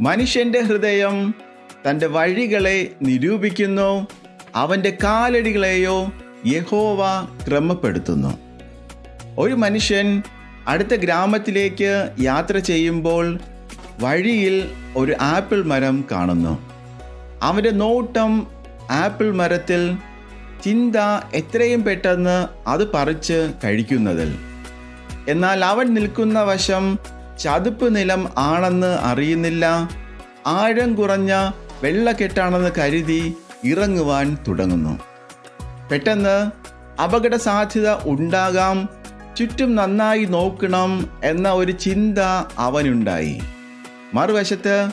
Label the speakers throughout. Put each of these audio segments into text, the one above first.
Speaker 1: മനുഷ്യന്റെ ഹൃദയം തന്റെ വഴികളെ നിരൂപിക്കുന്നു. അവന്റെ കാലടികളെയോ യഹോവ ക്രമപ്പെടുത്തുന്നു. ഒരു മനുഷ്യൻ അടുത്ത ഗ്രാമത്തിലേക്ക് യാത്ര ചെയ്യുമ്പോൾ വഴിയിൽ ഒരു ആപ്പിൾ മരം കാണുന്നു. അവന്റെ നോട്ടം ആപ്പിൾ മരത്തിൽ ചിന്ത എത്രയും പെട്ടെന്ന് അത് പറിച്ച് കഴിക്കുന്നതിൽ. എന്നാൽ അവൻ നിൽക്കുന്ന വശം ചതുപ്പ് നിലം ആണെന്ന് അറിയുന്നില്ല. ആഴം കുറഞ്ഞ വെള്ളക്കെട്ടാണെന്ന് കരുതി ഇറങ്ങുവാൻ തുടങ്ങുന്നു. പെട്ടെന്ന് അപകട സാധ്യത ഉണ്ടാകാം. ചുറ്റും നന്നായി നോക്കണം എന്ന ഒരു ചിന്ത അവനുണ്ടായി. മറുവശത്ത്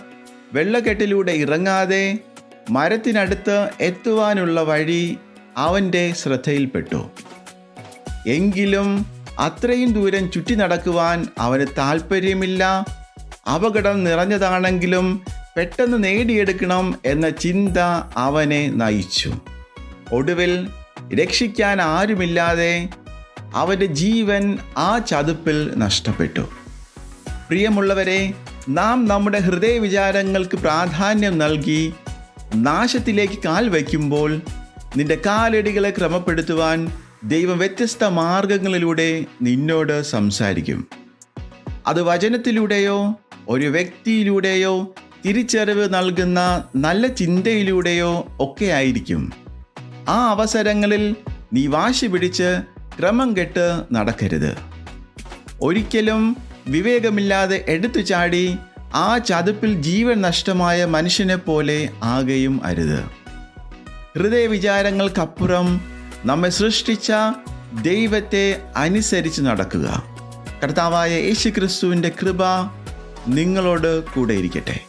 Speaker 1: വെള്ളക്കെട്ടിലൂടെ ഇറങ്ങാതെ മരത്തിനടുത്ത് എത്തുവാനുള്ള വഴി അവന്റെ ശ്രദ്ധയിൽപ്പെട്ടു. എങ്കിലും അത്രയും ദൂരം ചുറ്റി നടക്കുവാൻ അവന് താല്പര്യമില്ല അപകടം നിറഞ്ഞതാണെങ്കിലും പെട്ടെന്ന് നേടിയെടുക്കണം എന്ന ചിന്ത അവനെ നയിച്ചു. ഒടുവിൽ രക്ഷിക്കാൻ ആരുമില്ലാതെ അവന്റെ ജീവൻ ആ ചതുപ്പിൽ നഷ്ടപ്പെട്ടു. പ്രിയമുള്ളവരെ നാം നമ്മുടെ ഹൃദയ വിചാരങ്ങൾക്ക് പ്രാധാന്യം നൽകി നാശത്തിലേക്ക് കാൽ വയ്ക്കുമ്പോൾ നിന്റെ കാലടികളെ ക്രമപ്പെടുത്തുവാൻ ദൈവം വ്യത്യസ്ത മാർഗങ്ങളിലൂടെ നിന്നോട് സംസാരിക്കും. അത് വചനത്തിലൂടെയോ ഒരു വ്യക്തിയിലൂടെയോ തിരിച്ചറിവ് നൽകുന്ന നല്ല ചിന്തയിലൂടെയോ ഒക്കെ ആയിരിക്കും. ആ അവസരങ്ങളിൽ നീ വാശി പിടിച്ച് ക്രമം കെട്ട് നടക്കരുത്. ഒരിക്കലും വിവേകമില്ലാതെ എടുത്തു ചാടി ആ ചതുപ്പിൽ ജീവൻ നഷ്ടമായ മനുഷ്യനെ പോലെ ആകെയും അരുത്. ഹൃദയവിചാരങ്ങൾക്കപ്പുറം നമ്മെ സൃഷ്ടിച്ച ദൈവത്തെ അനുസരിച്ച് നടക്കുക. കർത്താവായ യേശു ക്രിസ്തുവിന്റെ കൃപ നിങ്ങളോട് കൂടെ ഇരിക്കട്ടെ.